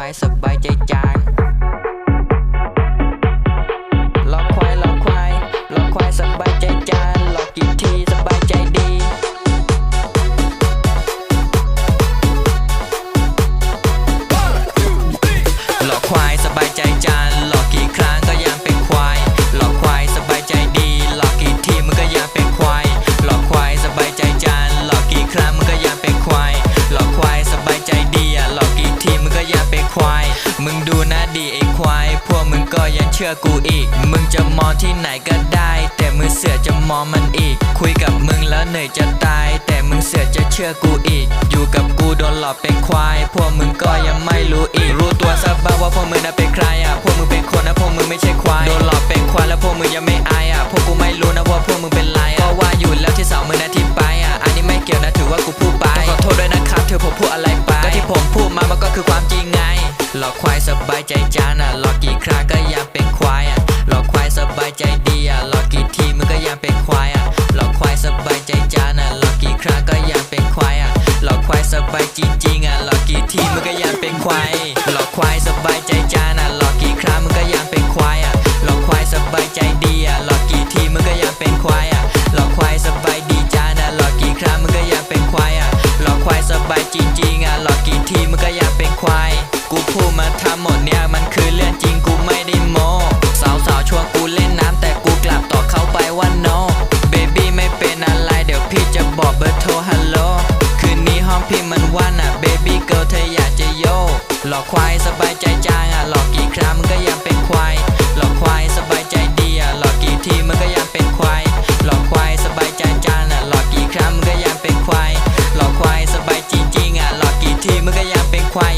ควายสบายใจจางหลอกควายหลอกควายหลอกควายสบายใจจางหลอกกี่ทีสบายใจดี หลอกควาย มึงดูนะดีไอ้ควาย พวกมึงก็ยังเชื่อกูอีก มึงจะมองที่ไหนก็ได้ แต่มึงเสือจะมองมันอีก คุยกับมึงแล้วเหนื่อยจะตาย แต่มึงเสือจะเชื่อกูอีก อยู่กับกูโดนหลอกเป็นควาย พวกมึงก็ยังไม่รู้อีก รู้ตัวซะบ้างว่าพวกมึงน่ะเป็นใครอะ พวกมึงเป็นคนนะพวกมึงไม่ใช่ควาย โดนหลอกเป็นควายแล้วพวกมึงยังไม่อายอะ พวกกูไม่รู้นะว่าพวกมึงเป็น อกควายสบายใจจานอะหลอกกี่ครั้งก็ยังเป็นควายอะหลอกควายสบายใจดีอะหลอกกี่ทีมึงก็ยังเป็นควายอะหลอกควายสบายใจจานอะหลอกกี่ครั้งก็ยังเป็นควายอะหลอกควายสบายจริงๆอะหลอกกี่ทีมึงก็ยังเป็นควายหลอกควายสบายใจจานอะหลอกกี่ครั้งมึงก็ยังเป็นควายอะหลอกควายสบายใจดีอะหลอกกี่ทีมึงก็ยังเป็นควายอะหลอกควายสบายดีจานอะหลอกกี่ครั้งมึงก็ยังเป็นควายอะหลอกควายสบายจริงๆอะหลอกกี่ทีมึงก็ยังเป็นควาย กูพูดมาทั้งหมดเนี่ยมันคือเรื่องจริงกูไม่ได้โมสาวๆชวนกูเล่นน้ำแต่กูกลับต่อเขาไปว่า no baby ไม่เป็นอะไรเดี๋ยวพี่จะบอกเบอร์โทรฮัลโหลคืนนี้ห้องพี่มันว่างอะ baby girl เธออยากจะโยหลอกควายสบายใจจางอะหลอกกี่ครั้งมึงก็ยังเป็นควายหลอกควายสบายใจดีอะหลอกกี่ทีมึงก็ยังเป็นควายหลอกควายสบายใจจางอะหลอกกี่ครั้งมึงก็ยังเป็นควายหลอกควายสบายจริงๆอะหลอกกี่ทีมึงก็ยังเป็นควาย